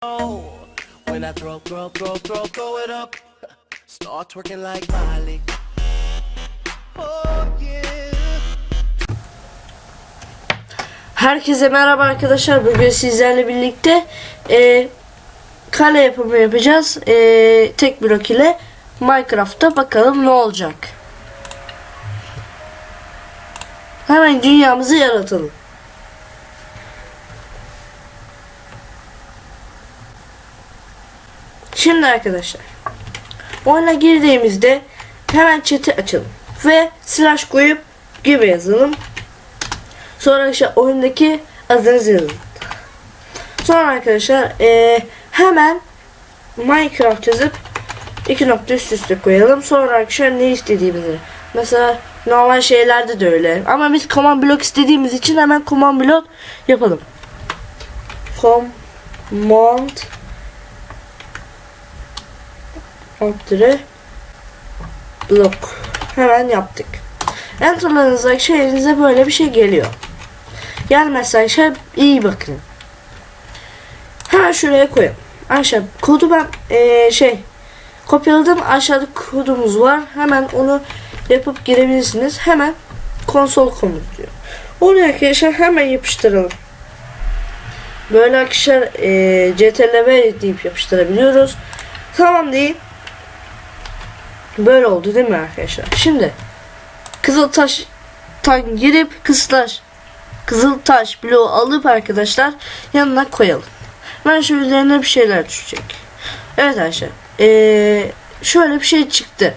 When I throw, throw, throw, throw, throw it up, start twerking like Miley. Oh yeah. Herkese merhaba arkadaşlar. Bugün sizlerle birlikte e, kale yapımı yapacağız. E, tek blok ile Minecraft'ta bakalım ne olacak. Hemen dünyamızı yaratalım. Şimdi arkadaşlar oyuna girdiğimizde hemen chat'i açalım ve slash koyup gibi yazalım. Sonra işte oyundaki adınızı yazın. Sonra arkadaşlar eee, hemen Minecraft yazıp iki nokta üst üste koyalım. Sonra arkadaşlar ne istediğimizi. Mesela normal şeylerde de öyle. Ama biz command block istediğimiz için hemen command block yapalım. Command Alt-dire block. Hemen yaptık. Enter'larınızdaki şeyinize böyle bir şey geliyor. Gelmezse arkadaşlar iyi bakın. Hemen şuraya koyalım. Aşağı kodu ben eee, şey kopyaladım. Aşağıda kodumuz var. Hemen onu yapıp girebilirsiniz. Hemen konsol komut diyor. Oraya arkadaşlar hemen yapıştıralım. Böyle arkadaşlar eee CTRL deyip yapıştırabiliyoruz. Tamam değil. Böyle oldu değil mi arkadaşlar? Şimdi Kızıltaş'tan girip Kızıltaş Kızıltaş bloğu alıp arkadaşlar yanına koyalım. Ben şu üzerine bir şeyler düşecek. Evet arkadaşlar. Ee, şöyle bir şey çıktı.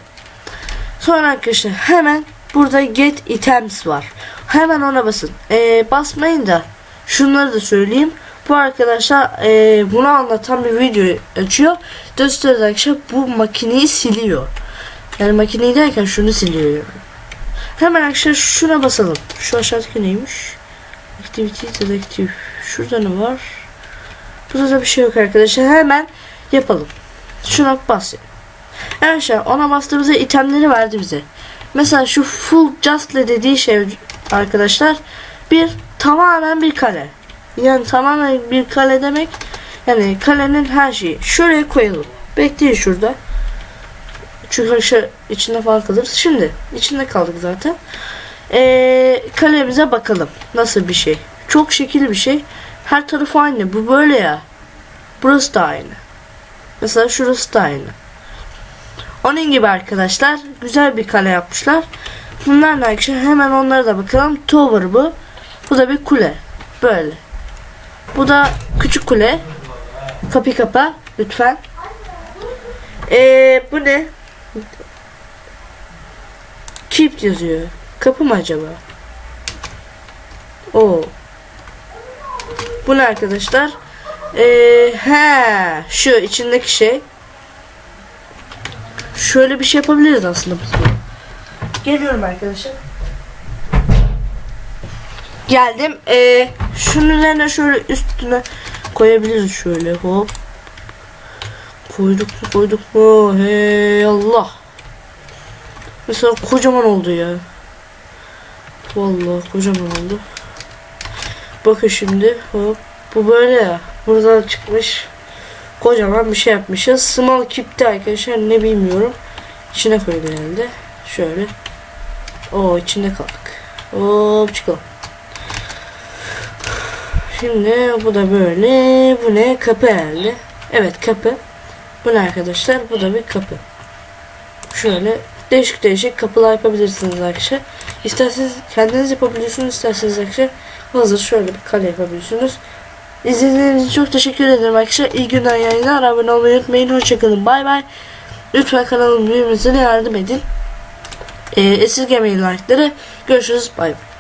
Sonra arkadaşlar hemen burada get items var. Hemen ona basın. Ee, basmayın da şunları da söyleyeyim. Bu arkadaşlar ee, bunu anlatan bir video açıyor. Gösteriyor arkadaşlar bu makineyi siliyor. Yani makineyi derken şunu siliyor. Hemen arkadaşlar şuna basalım. Şu aşağıdaki neymiş? Activity Detective. Şurada ne var? Burada da bir şey yok arkadaşlar. Hemen yapalım. Şuna basayım. Arkadaşlar ona bastığımızda itemleri verdi bize. Mesela şu full justle dediği şey arkadaşlar bir tamamen bir kale. Yani tamamen bir kale demek yani kalenin her şeyi. Şuraya koyalım. Bekleyin şurada. Çünkü arkadaşlar içinde falan kalırız. Şimdi içinde kaldık zaten. Ee, kalemize bakalım. Nasıl bir şey. Çok şekil bir şey. Her tarafı aynı. Bu böyle ya. Burası da aynı. Mesela şurası da aynı. Onun gibi arkadaşlar. Güzel bir kale yapmışlar. Bunlarla arkadaşlar hemen onlara da bakalım. Tower bu. Bu da bir kule. Böyle. Bu da küçük kule. Kapı kapa. Lütfen. Ee, bu ne? Keep yazıyor. Kapı mı acaba? O. Bu ne arkadaşlar? Ee, he, şu içindeki şey. Şöyle bir şey yapabiliriz aslında biz. Geliyorum arkadaşlar. Geldim. Ee, şunun üzerine şöyle üstüne koyabiliriz şöyle hop. Koyduk koyduk mu? Hey Allah. Mesela kocaman oldu ya. Vallahi kocaman oldu. Bakın şimdi hop. Bu böyle ya. Buradan çıkmış. Kocaman bir şey yapmışız. Small keep'te arkadaşlar ne bilmiyorum. İçine koydu herhalde. Şöyle. O içinde kaldık. Hop çıkalım. Şimdi bu da böyle. Bu ne? Kapı herhalde. Evet kapı. Bu arkadaşlar? Bu da bir kapı. Şöyle değişik değişik kapılar yapabilirsiniz arkadaşlar. İsterseniz kendiniz yapabiliyorsunuz. isterseniz arkadaşlar hazır şöyle bir kale yapabiliyorsunuz. İzlediğiniz için çok teşekkür ederim arkadaşlar. İyi günler yayınlar. Abone olmayı unutmayın. Hoşçakalın. Bay bay. Lütfen kanalın büyümesine yardım edin. Ee, esirgemeyin like'ları. Görüşürüz. Bay bay.